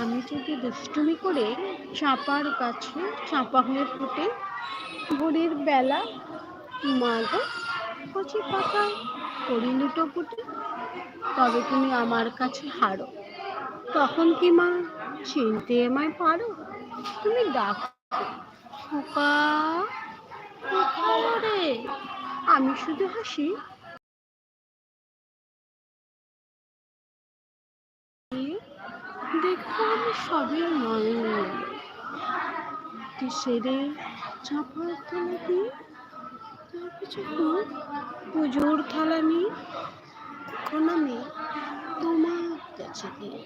আমি যদি দুষ্টুমি করে চাঁপার কাছে, চাঁপা হয়ে ফুটে ভোরের বেলা মা গো কচি পাতা করি দুটো ফুটে তবে তুমি আমার কাছে হারো। তখন কি মা চিনতে আমায় পারো? তুমি ডাকো। খোকা আমি শুধু হাসি সবই নয়ন সেরে চাপার থালা দিয়ে তার কিছু পুজোর থালা নিয়ে তখন আমি তোমার কাছে। গিয়ে